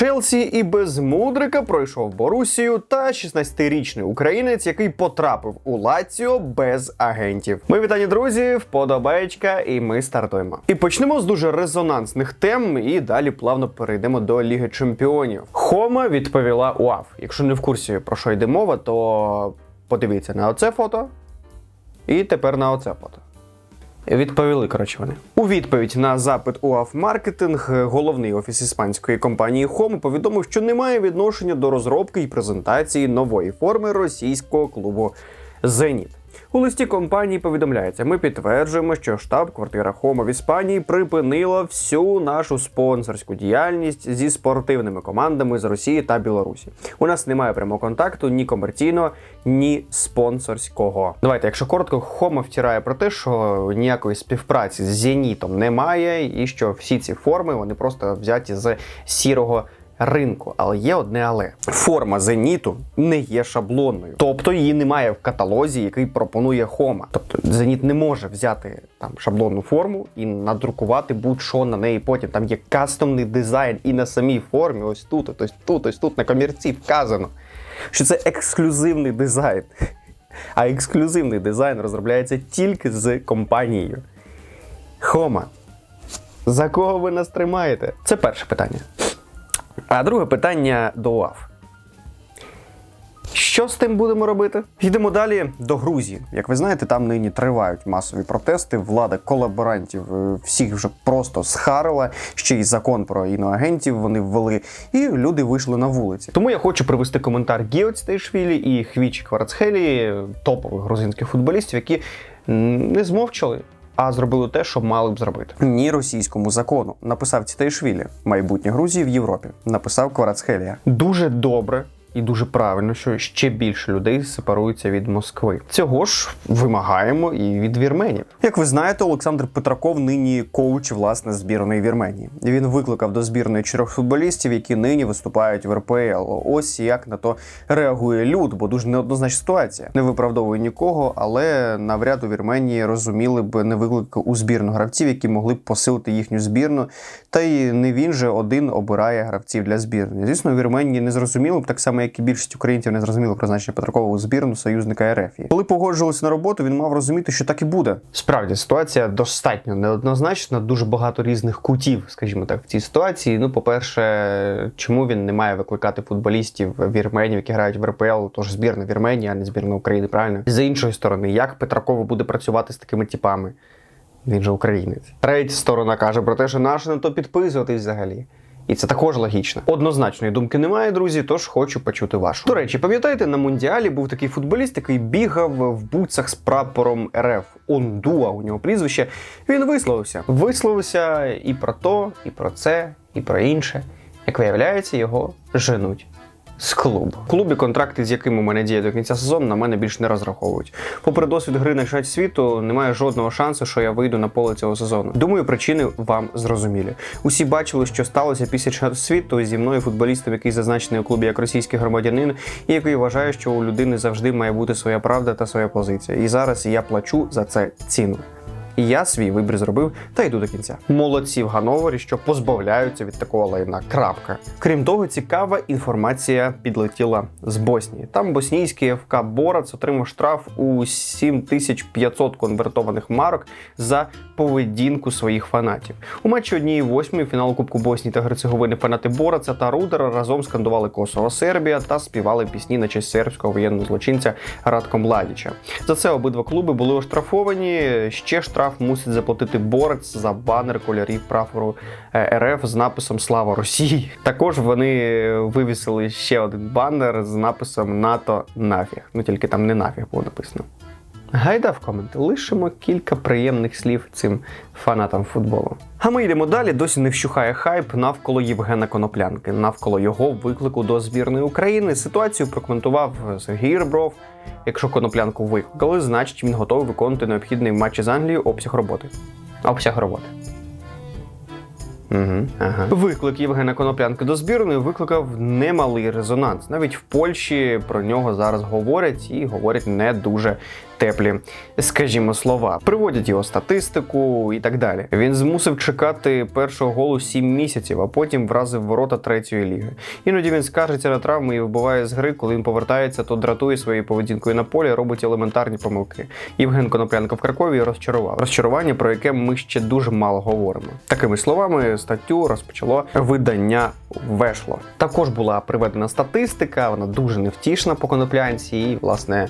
Челсі і без мудрика пройшов Борусію та 16-річний українець, який потрапив у Лаціо без агентів. Ми вітані, друзі, вподобаєчка, і ми стартуємо. І почнемо з дуже резонансних тем, і далі плавно перейдемо до Ліги Чемпіонів. Хома відповіла УАФ. Якщо не в курсі про що йде мова, то подивіться на оце фото, і тепер на оце фото. Відповіли, коротше, вони. У відповідь на запит УАФ Маркетинг головний офіс іспанської компанії Home повідомив, що немає відношення до розробки і презентації нової форми російського клубу Зеніт. У листі компанії повідомляється: ми підтверджуємо, що штаб-квартира Хома в Іспанії припинила всю нашу спонсорську діяльність зі спортивними командами з Росії та Білорусі. У нас немає прямого контакту ні комерційного, ні спонсорського. Давайте, якщо коротко, Хома втирає про те, що ніякої співпраці з Зенітом немає, і що всі ці форми вони просто взяті з сірого ринку. Але є одне але форма зеніту не є шаблонною, тобто її немає в каталозі, який пропонує Хома. Тобто Зеніт не може взяти там шаблонну форму і надрукувати будь-що на неї. Потім там є кастомний дизайн, і на самій формі, ось тут, ось тут, ось тут на комірці вказано, що це ексклюзивний дизайн. А ексклюзивний дизайн розробляється тільки з компанією. Хома. За кого ви нас тримаєте? Це перше питання. А друге питання до УАФ. Що з тим будемо робити? Йдемо далі до Грузії. Як ви знаєте, там нині тривають масові протести. Влада колаборантів е, всіх вже просто схарила. Ще й закон про іноагентів вони ввели, і люди вийшли на вулиці. Тому я хочу привести коментар Гіо Цтейшвілі і Хвічі Кварцхелі, топових грузинських футболістів, які не змовчали. А зробили те, що мали б зробити. Ні російському закону написав Цітейшвілі, майбутнє Грузії в Європі. Написав Кварацхелія. Дуже добре. І дуже правильно, що ще більше людей сепаруються від Москви. Цього ж вимагаємо і від вірменів. Як ви знаєте, Олександр Петраков нині коуч власне збірної Вірменії. Він викликав до збірної чотирьох футболістів, які нині виступають в РПЛ. Ось як на то реагує люд, бо дуже неоднозначна ситуація. Не виправдовує нікого, але навряд у Вірменії розуміли б не виклик у збірну гравців, які могли б посилити їхню збірну. Та й не він же один обирає гравців для збірної. Звісно, Вірменії не зрозуміло б так само, як і більшість українців не зрозуміло призначення Петракова у збірну союзника РФ. Коли погоджувалися на роботу, він мав розуміти, що так і буде. Справді ситуація достатньо неоднозначна, дуже багато різних кутів, скажімо так, в цій ситуації. Ну, по-перше, чому він не має викликати футболістів вірменів, які грають в РПЛ, тож збірна Вірменії, а не збірна України, правильно? З іншої сторони, як Петракову буде працювати з такими типами? Він же українець. Третя сторона каже про те, що наше на то підписуватись взагалі. І це також логічно. Однозначної думки немає, друзі, тож хочу почути вашу. До речі, пам'ятаєте, на Мундіалі був такий футболіст, який бігав в буцах з прапором РФ. Ондуа у нього прізвище. Він висловився. Висловився і про то, і про це, і про інше. Як виявляється, його женуть з клубу. Клубі контракти, з якими у мене діє до кінця сезону, на мене більш не розраховують. Попри досвід гри на чемпіонаті світу, немає жодного шансу, що я вийду на поле цього сезону. Думаю, причини вам зрозумілі. Усі бачили, що сталося після чемпіонату світу зі мною футболістом, який зазначений у клубі як російський громадянин, і який вважає, що у людини завжди має бути своя правда та своя позиція. І зараз я плачу за це ціну. І я свій вибір зробив та йду до кінця. Молодці в Гановері, що позбавляються від такого лайна. Крапка. Крім того, цікава інформація підлетіла з Боснії. Там боснійський ФК Борац отримав штраф у 7500 конвертованих марок за поведінку своїх фанатів. У матчі однієї восьмої фіналу Кубку Боснії та Герцеговини фанати Бораца та Рудера разом скандували Косово Сербія та співали пісні на честь сербського воєнного злочинця Радко Младіча. За це обидва клуби були оштрафовані. Ще штраф мусить заплатити борець за банер кольорів прапору е, РФ з написом Слава Росії. Також вони вивісили ще один банер з написом НАТО нафіг. Ну тільки там не нафіг було написано. Гайда в коменти, лишимо кілька приємних слів цим фанатам футболу. А ми йдемо далі. Досі не вщухає хайп навколо Євгена Коноплянки, навколо його виклику до збірної України. Ситуацію прокоментував Сергій Ребров. Якщо коноплянку викликали, значить він готовий виконувати необхідний в матчі з Англією обсяг роботи. Обсяг роботи. Угу, ага. Виклик Євгена Коноплянки до збірної викликав немалий резонанс. Навіть в Польщі про нього зараз говорять і говорять не дуже теплі, скажімо, слова. Приводять його статистику і так далі. Він змусив чекати першого голу 7 місяців, а потім вразив ворота третьої ліги. Іноді він скаржиться на травми і вбиває з гри. Коли він повертається, то дратує своєю поведінкою на полі, робить елементарні помилки. Євген Коноплянка в Кракові розчарував розчарування, про яке ми ще дуже мало говоримо. Такими словами, статтю розпочало видання Вешло. Також була приведена статистика, вона дуже невтішна по коноплянці. І, власне,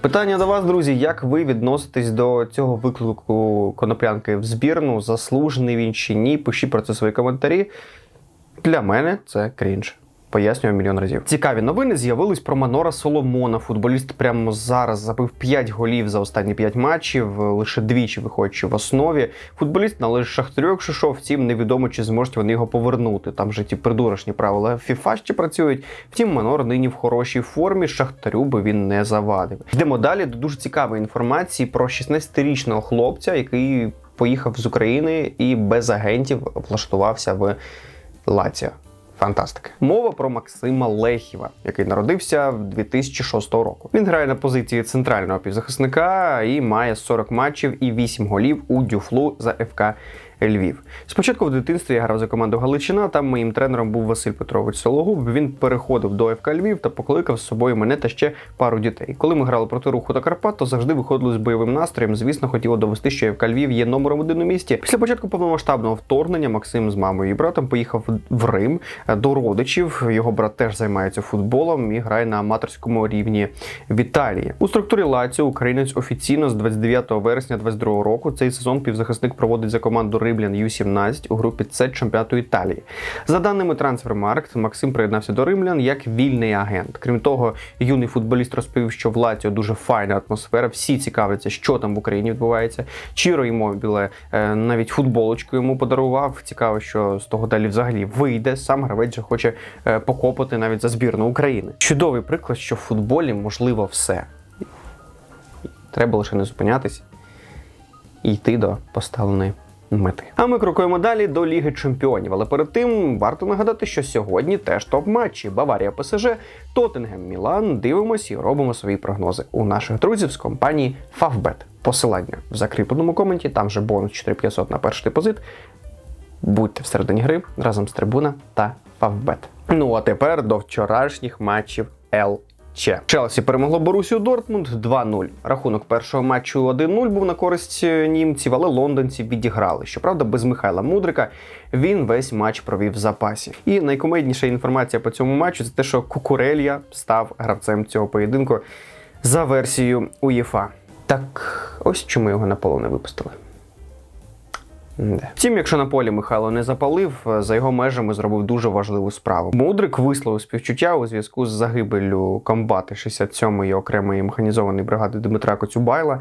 питання до вас, друзі, як ви відноситесь до цього виклику коноплянки в збірну? Заслужений він чи ні? Пишіть про це свої коментарі. Для мене це крінж. Пояснюю мільйон разів. Цікаві новини з'явились про Манора Соломона. Футболіст прямо зараз забив 5 голів за останні 5 матчів, лише двічі виходячи в основі. Футболіст належить Шахтарю, якщо що, втім, невідомо, чи зможуть вони його повернути. Там же ті придурочні правила FIFA ще працюють. Втім, Манор нині в хорошій формі. Шахтарю би він не завадив. Йдемо далі до дуже цікавої інформації про 16-річного хлопця, який поїхав з України і без агентів влаштувався в Лаціо. Фантастика. Мова про Максима Лехіва, який народився в 2006 року. Він грає на позиції центрального півзахисника і має 40 матчів і 8 голів у дюфлу за ФК Львів. Спочатку в дитинстві я грав за команду Галичина. Там моїм тренером був Василь Петрович Сологуб. Він переходив до ФК Львів та покликав з собою мене та ще пару дітей. Коли ми грали проти руху та Карпат, то завжди виходили з бойовим настроєм. Звісно, хотіло довести, що ФК Львів є номером один у місті. Після початку повномасштабного вторгнення Максим з мамою і братом поїхав в Рим е, до родичів. Його брат теж займається футболом і грає на аматорському рівні в Італії. У структурі Лаціо українець офіційно з 29 вересня 2022 року цей сезон півзахисник проводить за команду Римлян Ю-17 у групі С чемпіонату Італії. За даними Трансфермаркт, Максим приєднався до римлян як вільний агент. Крім того, юний футболіст розповів, що в Лаціо дуже файна атмосфера. Всі цікавляться, що там в Україні відбувається. Чіро Імобіле е, навіть футболочку йому подарував. Цікаво, що з того далі взагалі вийде. Сам гравець же хоче е, покопати навіть за збірну України. Чудовий приклад, що в футболі можливо все. Треба лише не зупинятись і йти до поставленої мети. А ми крокуємо далі до Ліги Чемпіонів. Але перед тим варто нагадати, що сьогодні теж топ-матчі Баварія ПСЖ, Тоттенгем Мілан. Дивимось і робимо свої прогнози у наших друзів з компанії Favbet. Посилання в закріпленому коменті, там же бонус 4500 на перший депозит. Будьте всередині гри разом з трибуна та Favbet. Ну а тепер до вчорашніх матчів ЛЧ. Челсі перемогло Борусію Дортмунд 2-0. Рахунок першого матчу 1-0 був на користь е, німців, але лондонці відіграли. Щоправда, без Михайла Мудрика він весь матч провів в запасі. І найкомедніша інформація по цьому матчу це те, що Кукурелья став гравцем цього поєдинку за версією УЄФА. Так ось чому його на поле не випустили. Втім, якщо на полі Михайло не запалив, за його межами зробив дуже важливу справу. Мудрик висловив співчуття у зв'язку з загибеллю комбати 67-ї окремої механізованої бригади Дмитра Коцюбайла.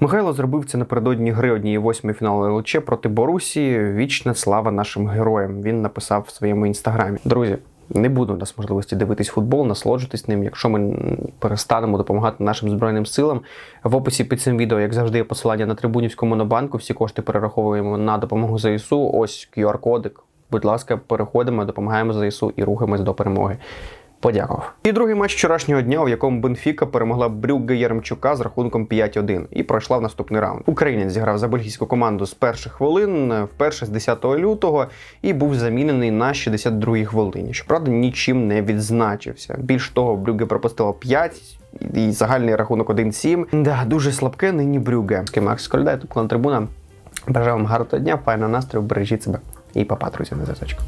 Михайло зробив це напередодні гри однієї восьмої фіналу ЛЧ проти Борусі. Вічна слава нашим героям. Він написав в своєму інстаграмі. Друзі. Не буде у нас можливості дивитись футбол, насолоджуватись ним, якщо ми перестанемо допомагати нашим збройним силам. В описі під цим відео, як завжди, є посилання на Трибунівську монобанку. Всі кошти перераховуємо на допомогу ЗСУ. Ось QR-кодик. Будь ласка, переходимо, допомагаємо ЗСУ і рухаємось до перемоги. Подякував. І другий матч вчорашнього дня, в якому Бенфіка перемогла Брюгге Яремчука з рахунком 5-1 і пройшла в наступний раунд. Українець зіграв за бельгійську команду з перших хвилин, вперше з 10 лютого, і був замінений на 62-й хвилині. Щоправда, нічим не відзначився. Більш того, Брюгге пропустило 5, і загальний рахунок 1-7. Да, дуже слабке нині Брюгге. Макс Кольдай, тут трибуна. Бажаю вам гарного дня, файного настрою, бережіть себе і папа, друзі, на зв'язочку.